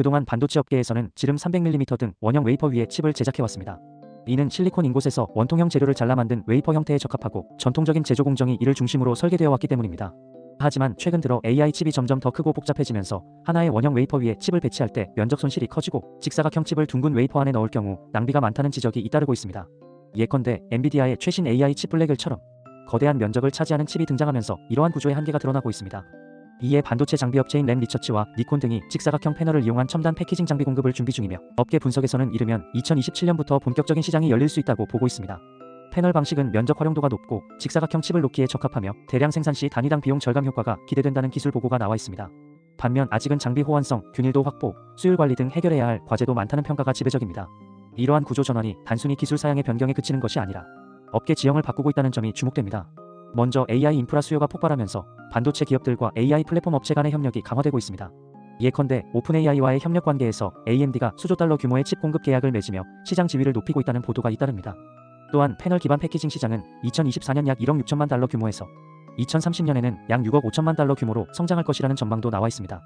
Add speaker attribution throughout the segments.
Speaker 1: 그동안 반도체 업계에서는 지름 300mm 등 원형 웨이퍼 위에 칩을 제작해왔습니다. 이는 실리콘 인곳에서 원통형 재료를 잘라 만든 웨이퍼 형태에 적합하고 전통적인 제조 공정이 이를 중심으로 설계되어 왔기 때문입니다. 하지만 최근 들어 AI 칩이 점점 더 크고 복잡해지면서 하나의 원형 웨이퍼 위에 칩을 배치할 때 면적 손실이 커지고 직사각형 칩을 둥근 웨이퍼 안에 넣을 경우 낭비가 많다는 지적이 잇따르고 있습니다. 예컨대 엔비디아의 최신 AI 칩 블랙을처럼 거대한 면적을 차지하는 칩이 등장하면서 이러한 구조의 한계가 드러나고 있습니다. 이에 반도체 장비 업체인 램 리처치와 니콘 등이 직사각형 패널을 이용한 첨단 패키징 장비 공급을 준비 중이며 업계 분석에서는 이르면 2027년부터 본격적인 시장이 열릴 수 있다고 보고 있습니다. 패널 방식은 면적 활용도가 높고 직사각형 칩을 놓기에 적합하며 대량 생산 시 단위당 비용 절감 효과가 기대된다는 기술 보고가 나와 있습니다. 반면 아직은 장비 호환성, 균일도 확보, 수율 관리 등 해결해야 할 과제도 많다는 평가가 지배적입니다. 이러한 구조 전환이 단순히 기술 사양의 변경에 그치는 것이 아니라 업계 지형을 바꾸고 있다는 점이 주목됩니다. 먼저 AI 인프라 수요가 폭발하면서 반도체 기업들과 AI 플랫폼 업체 간의 협력이 강화되고 있습니다. 예컨대 오픈AI와의 협력 관계에서 AMD가 수조 달러 규모의 칩 공급 계약을 맺으며 시장 지위를 높이고 있다는 보도가 잇따릅니다. 또한 패널 기반 패키징 시장은 2024년 약 1억 6천만 달러 규모에서 2030년에는 약 6억 5천만 달러 규모로 성장할 것이라는 전망도 나와 있습니다.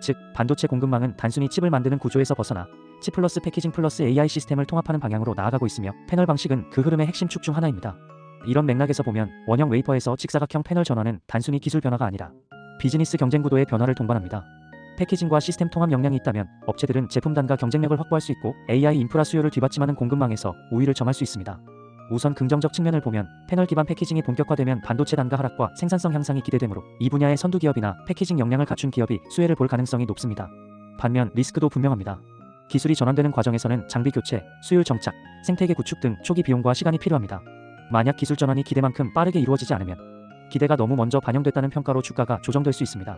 Speaker 1: 즉, 반도체 공급망은 단순히 칩을 만드는 구조에서 벗어나 칩 플러스 패키징 플러스 AI 시스템을 통합하는 방향으로 나아가고 있으며 패널 방식은 그 흐름의 핵심 축 중 하나입니다. 이런 맥락에서 보면 원형 웨이퍼에서 직사각형 패널 전환은 단순히 기술 변화가 아니라 비즈니스 경쟁 구도의 변화를 동반합니다. 패키징과 시스템 통합 역량이 있다면 업체들은 제품 단가 경쟁력을 확보할 수 있고 AI 인프라 수요를 뒤받침하는 공급망에서 우위를 점할 수 있습니다. 우선 긍정적 측면을 보면 패널 기반 패키징이 본격화되면 반도체 단가 하락과 생산성 향상이 기대되므로 이 분야의 선두 기업이나 패키징 역량을 갖춘 기업이 수혜를 볼 가능성이 높습니다. 반면 리스크도 분명합니다. 기술이 전환되는 과정에서는 장비 교체, 수율 정착, 생태계 구축 등 초기 비용과 시간이 필요합니다. 만약 기술 전환이 기대만큼 빠르게 이루어지지 않으면 기대가 너무 먼저 반영됐다는 평가로 주가가 조정될 수 있습니다.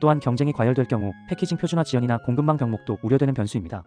Speaker 1: 또한 경쟁이 과열될 경우 패키징 표준화 지연이나 공급망 병목도 우려되는 변수입니다.